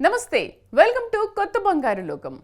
నమస్తే welcome to కొత్త బంగారు లోకం.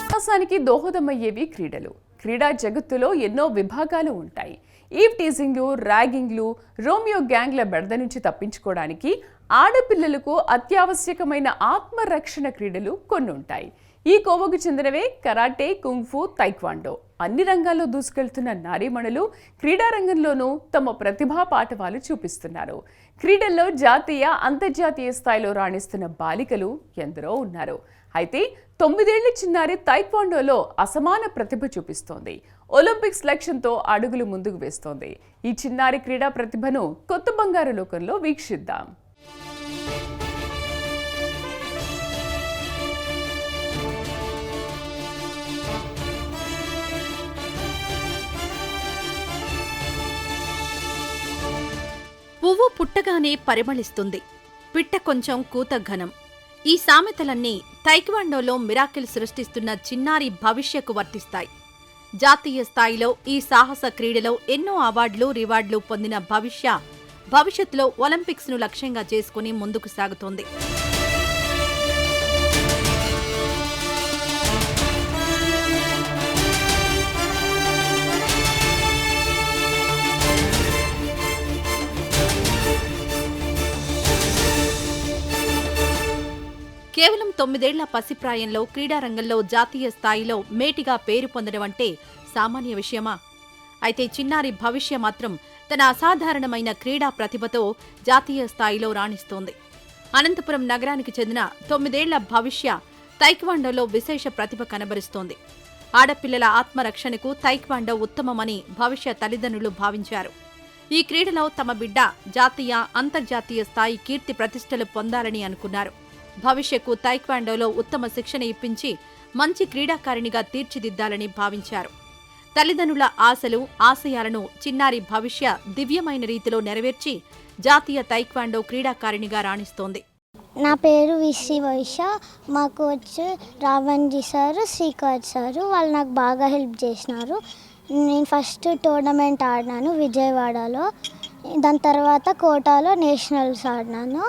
వికాసానికి దోహదమయ్యేవి క్రీడలు. క్రీడా జగత్తులో ఎన్నో విభాగాలు ఉంటాయి. ఈవ్ టీజింగ్లు ర్యాగింగ్లు రోమియో గ్యాంగ్ల బెడద నుంచి తప్పించుకోవడానికి ఆడపిల్లలకు అత్యావశ్యకమైన ఆత్మరక్షణ క్రీడలు కొన్ని ఉంటాయి ఈ కోవకు చెందినవే కరాటే కుంగ్ఫు తైక్వాండో. అన్ని రంగాల్లో దూసుకెళ్తున్న నారీమణులు క్రీడారంగంలోనూ తమ ప్రతిభా పాఠవాలు చూపిస్తున్నారు. క్రీడల్లో జాతీయ అంతర్జాతీయ స్థాయిలో రాణిస్తున్న బాలికలు ఎందరో ఉన్నారు. అయితే తొమ్మిదేళ్ళ చిన్నారి తైక్వాండోలో అసమాన ప్రతిభ చూపిస్తోంది. ఒలింపిక్స్ లక్ష్యంతో అడుగులు ముందుకు వేస్తోంది. ఈ చిన్నారి క్రీడా ప్రతిభను కొత్త బంగారు లోకంలో వీక్షిద్దాం. పువ్వు పుట్టగానే పరిమళిస్తుంది. పిట్ట కొంచెం కూత ఘనం. ఈ సామెతలన్నీ తైక్వాండోలో మిరాకిల్ సృష్టిస్తున్న చిన్నారి భవిష్యకు వర్తిస్తాయి. జాతీయ స్థాయిలో ఈ సాహస క్రీడలో ఎన్నో అవార్డులు రివార్డులు పొందిన భవిష్య భవిష్యత్తులో ఒలింపిక్స్ను లక్ష్యంగా చేసుకుని ముందుకు సాగుతోంది. కేవలం తొమ్మిదేళ్ళ పసిప్రాయంలో క్రీడారంగంలో జాతీయ స్థాయిలో మేటిగా పేరు పొందడం అంటే సామాన్య విషయమా? అయితే చిన్నారి భవిష్య మాత్రం తన అసాధారణమైన క్రీడా ప్రతిభతో జాతీయ స్థాయిలో రాణిస్తోంది. అనంతపురం నగరానికి చెందిన తొమ్మిదేళ్ళ భవిష్య తైక్వాండోలో విశేష ప్రతిభ కనబరుస్తోంది. ఆడపిల్లల ఆత్మరక్షణకు తైక్వాండో ఉత్తమమని భవిష్య తల్లిదండ్రులు భావించారు. ఈ క్రీడలో తమ బిడ్డ జాతీయ అంతర్జాతీయ స్థాయి కీర్తి ప్రతిష్టలు పొందాలని అనుకున్నారు. భవిష్యకు తైక్వాండోలో ఉత్తమ శిక్షణ ఇప్పించి మంచి క్రీడాకారిణిగా తీర్చిదిద్దాలని భావించారు. తల్లిదండ్రుల ఆశలు ఆశయాలను చిన్నారి భవిష్య దివ్యమైన రీతిలో నెరవేర్చి జాతీయ తైక్వాండో క్రీడాకారిణిగా రాణిస్తోంది. నా పేరు విశ్రీ వైశ్య మా కోచ్ రావణ్జీ సార్ శ్రీకాంత్ సార్ వాళ్ళు నాకు బాగా హెల్ప్ చేసినారు. నేను ఫస్ట్ టోర్నమెంట్ ఆడినాను విజయవాడలో. దాని తర్వాత కోటాలో నేషనల్స్ ఆడినాను.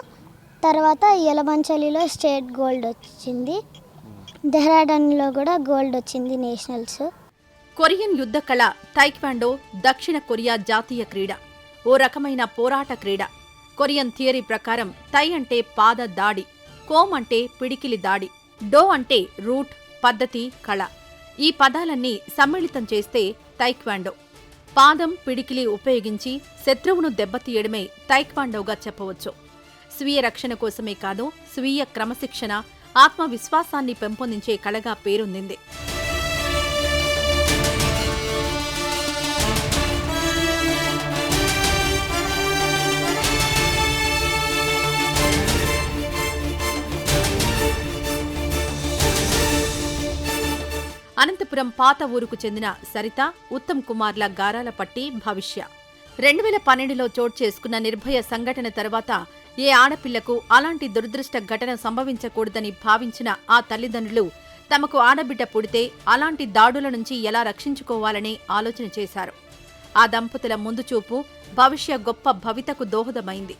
తర్వాత యలమంచలిలో స్టేట్ గోల్డ్ వచ్చింది. దెహ్రాడన్లో కూడా గోల్డ్ వచ్చింది నేషనల్స్. కొరియన్ యుద్ధ కళ తైక్వాండో దక్షిణ కొరియా జాతీయ క్రీడ ఓ రకమైన పోరాట క్రీడ. కొరియన్ థియరీ ప్రకారం తై అంటే పాద దాడి కోమ్ అంటే పిడికిలి దాడి డో అంటే రూట్ పద్ధతి కళ. ఈ పదాలన్నీ సమ్మిళితం చేస్తే తైక్వాండో పాదం పిడికిలి ఉపయోగించి శత్రువును దెబ్బతీయడమే తైక్వాండోగా చెప్పవచ్చు. స్వీయ రక్షణ కోసమే కాదు స్వీయ క్రమశిక్షణ ఆత్మవిశ్వాసాన్ని పెంపొందించే కళగా పేరొందింది. అనంతపురం పాత ఊరుకు చెందిన సరిత ఉత్తమ్ కుమార్ల గారాల పట్టి భవిష్య. రెండు వేల పన్నెండులో చోటు చేసుకున్న నిర్భయ సంఘటన తర్వాత ఏ ఆడపిల్లకు అలాంటి దురదృష్ట ఘటన సంభవించకూడదని భావించిన ఆ తల్లిదండ్రులు తమకు ఆడబిడ్డ పుడితే అలాంటి దాడుల నుంచి ఎలా రక్షించుకోవాలని ఆలోచన చేశారు. ఆ దంపతుల ముందు చూపు భవిష్య గొప్ప భవితకు దోహదమైంది.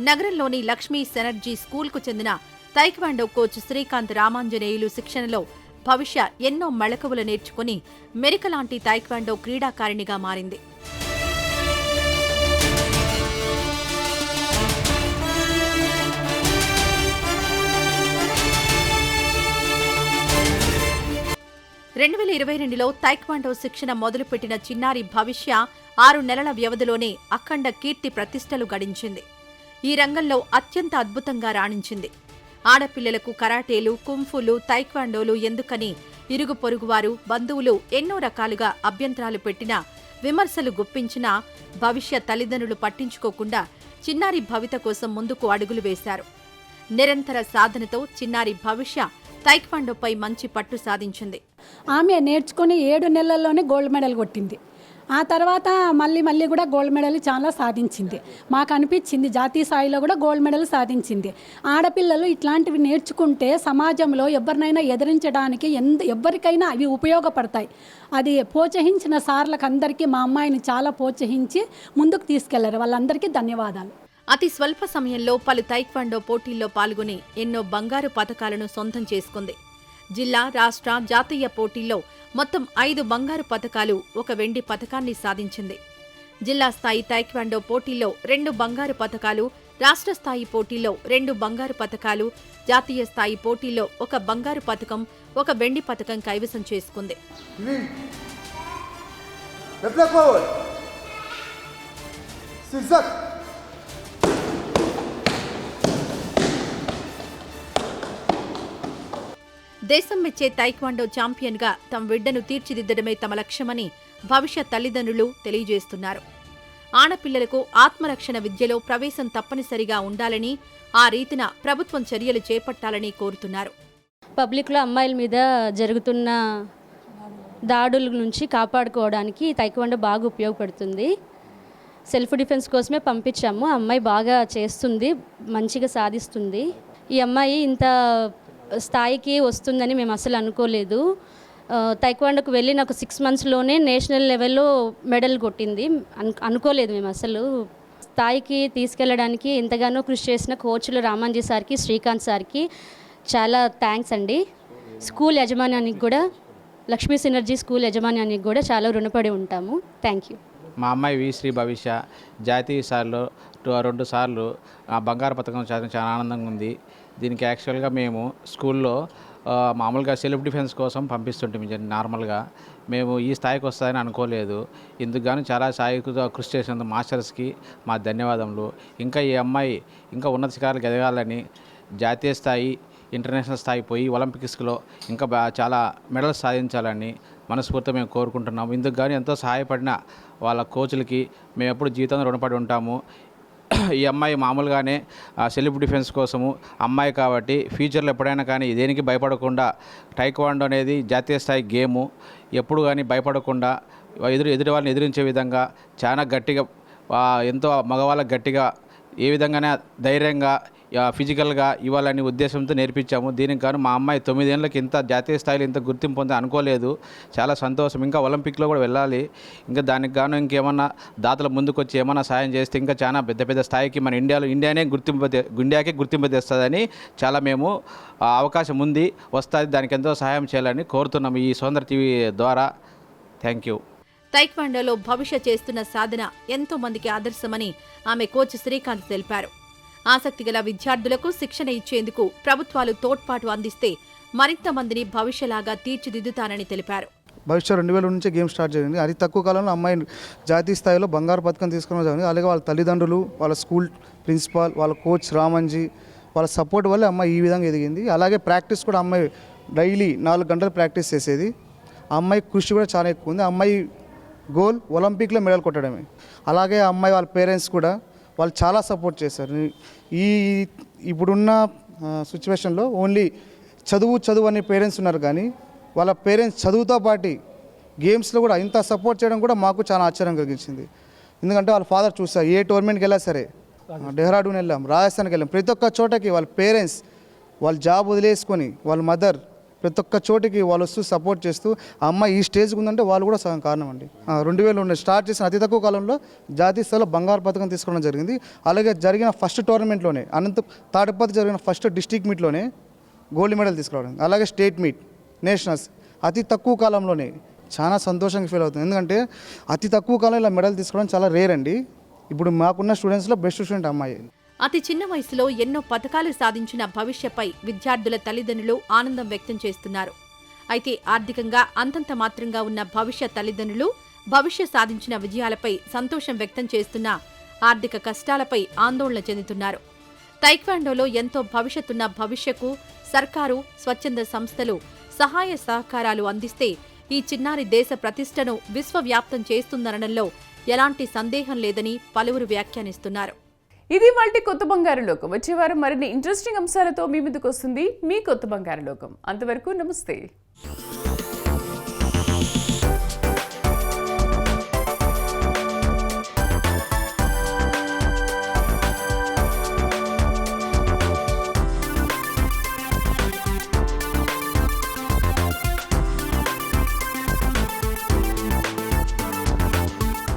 నగరంలోని లక్ష్మీ సెనర్జీ స్కూల్కు చెందిన తైక్వాండో కోచ్ శ్రీకాంత్ రామాంజనేయులు శిక్షణలో భవిష్య ఎన్నో మెళకువలు నేర్చుకుని మెరికలాంటి తైక్వాండో క్రీడాకారిణిగా మారింది. రెండు వేల ఇరవై రెండులో తైక్వాండో శిక్షణ మొదలుపెట్టిన చిన్నారి భవిష్య ఆరు నెలల వ్యవధిలోనే అఖండ కీర్తి ప్రతిష్టలు గడించింది. ఈ రంగంలో అత్యంత అద్భుతంగా రాణించింది. ఆడపిల్లలకు కరాటేలు కుంఫులు తైక్వాండోలు ఎందుకని ఇరుగు పొరుగువారు బంధువులు ఎన్నో రకాలుగా అభ్యంతరాలు పెట్టినా విమర్శలు గుప్పించినా భవిష్య తల్లిదండ్రులు పట్టించుకోకుండా చిన్నారి భవిత కోసం ముందుకు అడుగులు వేశారు. నిరంతర సాధనతో చిన్నారి భవిష్య తైక్వాండోపై మంచి పట్టు సాధించింది. ఆమె నేర్చుకొని ఏడు నెలల్లోనే గోల్డ్ మెడల్ కొట్టింది. ఆ తర్వాత మళ్ళీ మళ్ళీ కూడా గోల్డ్ మెడల్ చాలా సాధించింది. మాకు అనిపించింది జాతీయ స్థాయిలో కూడా గోల్డ్ మెడల్ సాధించింది. ఆడపిల్లలు ఇట్లాంటివి నేర్చుకుంటే సమాజంలో ఎవరినైనా ఎదిరించడానికి ఎంత ఎవరికైనా అవి ఉపయోగపడతాయి. అది ప్రోత్సహించిన సార్లకు అందరికీ మా అమ్మాయిని చాలా ప్రోత్సహించి ముందుకు తీసుకెళ్ళారు. వాళ్ళందరికీ ధన్యవాదాలు. అతి స్వల్ప సమయంలో పలు తైక్వాండో పోటీల్లో పాల్గొని ఎన్నో బంగారు పథకాలను సొంతం చేసుకుంది. జిల్లా రాష్ట్ర జాతీయ పోటీల్లో మొత్తం ఐదు బంగారు పథకాలు ఒక వెండి పథకాన్ని సాధించింది. జిల్లా స్థాయి తైక్వాండో పోటీల్లో రెండు బంగారు పథకాలు రాష్ట్ర స్థాయి పోటీల్లో రెండు బంగారు పథకాలు జాతీయ స్థాయి పోటీల్లో ఒక బంగారు పథకం ఒక వెండి పథకం కైవసం చేసుకుంది. Zigzag. దేశం మెచ్చే తైక్వాండో ఛాంపియన్గా తమ బిడ్డను తీర్చిదిద్దడమే తమ లక్ష్యమని భవిష్యత్ తల్లిదండ్రులు తెలియజేస్తున్నారు. ఆడపిల్లలకు ఆత్మరక్షణ విద్యలో ప్రవేశం తప్పనిసరిగా ఉండాలని ఆ రీతిన ప్రభుత్వం చర్యలు చేపట్టాలని కోరుతున్నారు. పబ్లిక్లో అమ్మాయిల మీద జరుగుతున్న దాడుల నుంచి కాపాడుకోవడానికి తైక్వాండో బాగా ఉపయోగపడుతుంది. సెల్ఫ్ డిఫెన్స్ కోసమే పంపించాము. ఆ అమ్మాయి బాగా చేస్తుంది మంచిగా సాధిస్తుంది. ఈ అమ్మాయి ఇంత స్థాయికి వస్తుందని మేము అసలు అనుకోలేదు. ఆ, తైక్వాండోకు నాకు సిక్స్ మంత్స్లోనే నేషనల్ లెవెల్లో మెడల్ కొట్టింది. అనుకోలేదు మేము అసలు. స్థాయికి తీసుకెళ్ళడానికి ఎంతగానో కృషి చేసిన కోచ్లు రామాంజీ సార్కి శ్రీకాంత్ సార్కి చాలా థ్యాంక్స్ అండి. స్కూల్ యజమాన్యానికి కూడా లక్ష్మీ సినర్జీ స్కూల్ యజమాన్యానికి కూడా చాలా రుణపడి ఉంటాము. థ్యాంక్ యూ మా అమ్మాయి వి శ్రీ భవిష్య జాతీయ సార్లు రెండు సార్లు బంగారు పథకం చాలా ఆనందంగా ఉంది. దీనికి యాక్చువల్గా మేము స్కూల్లో మామూలుగా సెల్ఫ్ డిఫెన్స్ కోసం పంపిస్తుంటే నార్మల్గా. మేము ఈ స్థాయికి వస్తాయని అనుకోలేదు. ఇందుకు చాలా స్థాయికి కృషి చేసినందుకు మాస్టర్స్కి మా ధన్యవాదములు. ఇంకా ఈ అమ్మాయి ఇంకా ఉన్నత శిఖరాలకు ఎదగాలని జాతీయ స్థాయి ఇంటర్నేషనల్ స్థాయి పోయి ఒలింపిక్స్లో ఇంకా బా చాలా మెడల్స్ సాధించాలని మనస్ఫూర్తిగా మేము కోరుకుంటున్నాము. ఇందుకు కానీ ఎంతో సహాయపడిన వాళ్ళ కోచ్లకి మేము ఎప్పుడు జీవితంలో రుణపడి ఉంటాము. ఈ అమ్మాయి మామూలుగానే సెల్ఫ్ డిఫెన్స్ కోసము అమ్మాయి కాబట్టి ఫ్యూచర్లో ఎప్పుడైనా కానీ దేనికి భయపడకుండా టైక్వాండో అనేది జాతీయ స్థాయి గేము ఎప్పుడు కానీ భయపడకుండా ఎదురు ఎదుటి వాళ్ళని ఎదిరించే విధంగా చాలా గట్టిగా ఎంతో మగవాళ్ళకి గట్టిగా ఏ విధంగానే ధైర్యంగా ఫిజికల్గా ఇవ్వాలని ఉద్దేశంతో నేర్పించాము. దీనికి గాను మా అమ్మాయి తొమ్మిదేళ్ళకి ఇంత జాతీయ స్థాయిలో ఇంత గుర్తింపు పొంది అనుకోలేదు. చాలా సంతోషం. ఇంకా ఒలింపిక్లో కూడా వెళ్ళాలి. ఇంకా దానికి గాను ఇంకేమన్నా దాతల ముందుకు వచ్చి ఏమన్నా సాయం చేస్తే ఇంకా చాలా పెద్ద పెద్ద స్థాయికి మన ఇండియాలో ఇండియానే గుర్తింపు ఇండియాకే గుర్తింపు తెస్తుందని చాలా మేము అవకాశం ఉంది. వస్తుంది దానికి ఎంతో సహాయం చేయాలని కోరుతున్నాము ఈ సోదర టీవీ ద్వారా. Thank you. తైక్వాండోలో భవిష్య చేస్తున్న సాధన ఎంతో మందికి ఆదర్శమని ఆమె కోచ్ శ్రీకాంత్ తెలిపారు. ఆసక్తి గల విద్యార్థులకు శిక్షణ ఇచ్చేందుకు ప్రభుత్వాలు తోడ్పాటు అందిస్తే మరింత మందిని భవిష్యలాగా తీర్చిదిద్దుతానని తెలిపారు. భవిష్యత్ రెండు వేల నుంచి గేమ్ స్టార్ట్ చేయండి అది తక్కువ కాలంలో అమ్మాయి జాతీయ స్థాయిలో బంగారు పథకం తీసుకుని జరిగింది అలాగే వాళ్ళ తల్లిదండ్రులు వాళ్ళ స్కూల్ ప్రిన్సిపాల్ వాళ్ళ కోచ్ రామంజీ వాళ్ళ సపోర్ట్ వల్ల అమ్మాయి ఈ విధంగా ఎదిగింది. అలాగే ప్రాక్టీస్ కూడా అమ్మాయి డైలీ నాలుగు గంటలు ప్రాక్టీస్ చేసేది. ఆ అమ్మాయి కృషి కూడా చాలా ఎక్కువ ఉంది. అమ్మాయి గోల్ ఒలింపిక్లో మెడల్ కొట్టడమే. అలాగే అమ్మాయి వాళ్ళ పేరెంట్స్ కూడా వాళ్ళు చాలా సపోర్ట్ చేశారు. ఈ ఇప్పుడున్న సిచ్యువేషన్లో ఓన్లీ చదువు చదువు అనే పేరెంట్స్ ఉన్నారు కానీ వాళ్ళ పేరెంట్స్ చదువుతో పాటు గేమ్స్లో కూడా ఇంత సపోర్ట్ చేయడం కూడా మాకు చాలా ఆశ్చర్యం కలిగించింది. ఎందుకంటే వాళ్ళ ఫాదర్ చూస్తారు ఏ టోర్నమెంట్కి వెళ్ళా సరే డెహ్రాడూన్ వెళ్ళాం రాజస్థాన్కి వెళ్ళాం. ప్రతి ఒక్క చోటకి వాళ్ళ పేరెంట్స్ వాళ్ళ జాబ్ వదిలేసుకొని వాళ్ళ మదర్ ప్రతి ఒక్క చోటికి వాళ్ళు వస్తూ సపోర్ట్ చేస్తూ ఆ అమ్మాయి ఈ స్టేజ్కి ఉందంటే వాళ్ళు కూడా సగం కారణం అండి రెండు వేలు ఉండే స్టార్ట్ చేసిన అతి తక్కువ కాలంలో జాతీయ స్థాయిలో బంగారు పథకం తీసుకోవడం జరిగింది. అలాగే జరిగిన ఫస్ట్ టోర్నమెంట్లోనే అనంత తాటిపతి జరిగిన ఫస్ట్ డిస్టిక్ మీట్లోనే గోల్డ్ మెడల్ తీసుకురావడం అలాగే స్టేట్ మీట్ నేషనల్స్ అతి తక్కువ కాలంలోనే చాలా సంతోషంగా ఫీల్ అవుతుంది. ఎందుకంటే అతి తక్కువ కాలం ఇలా మెడల్ తీసుకోవడం చాలా రేర్ అండి. ఇప్పుడు మాకున్న స్టూడెంట్స్లో బెస్ట్ స్టూడెంట్ అమ్మాయి. అతి చిన్న వయసులో ఎన్నో పథకాలు సాధించిన భవిష్యపై విద్యార్థుల తల్లిదండ్రులు ఆనందం వ్యక్తం చేస్తున్నారు. అయితే ఆర్థికంగా అంతంత మాత్రంగా ఉన్న భవిష్య తల్లిదండ్రులు భవిష్య సాధించిన విజయాలపై సంతోషం వ్యక్తం చేస్తున్న ఆర్థిక కష్టాలపై ఆందోళన చెందుతున్నారు. తైక్వాండోలో ఎంతో భవిష్యత్తున్న భవిష్యకు సర్కారు స్వచ్ఛంద సంస్థలు సహాయ సహకారాలు అందిస్తే ఈ చిన్నారి దేశ ప్రతిష్టను విశ్వవ్యాప్తం చేస్తుందనడంలో ఎలాంటి సందేహం లేదని పలువురు వ్యాఖ్యానిస్తున్నారు. ఇది వాళ్ళ కొత్త బంగారు లోకం. వచ్చే వారం మరిన్ని ఇంట్రెస్టింగ్ అంశాలతో మీ ముందుకు వస్తుంది మీ కొత్త బంగారు లోకం. అంతవరకు నమస్తే.